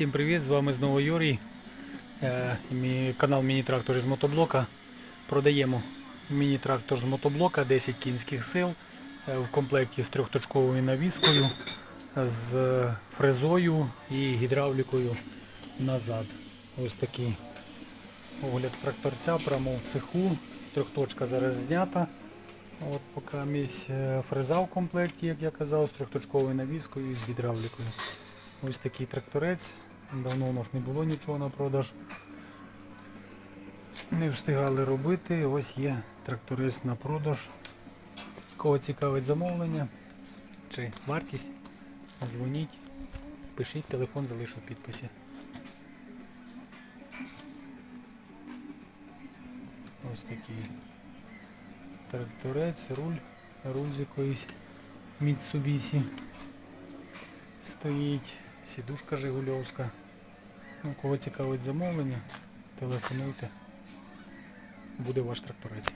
Всім привіт! З вами знову Юрій. Е, мій канал Міні-трактор з мотоблока. Продаємо міні-трактор з мотоблока 10 кінських сил е, в комплекті з трьохточковою навіскою, з фрезою і гідравлікою назад. Ось такий огляд тракторця прямо в цеху. Трьохточка зараз знята. От поки місь е, фреза в комплекті, як я казав, з трьохточковою навіскою і з гідравлікою. Ось такий тракторець. Давно у нас не було нічого на продаж. Не встигали робити. Ось є тракторець на продаж. Кого цікавить замовлення чи вартість, дзвоніть, пишіть, телефон залишу в підписі. Ось такий тракторець, руль, руль з якоїсь Mitsubishi стоїть, сідушка Жигульовська. Ну, кого цікавить замовлення, телефонуйте. Буде ваш тракторець.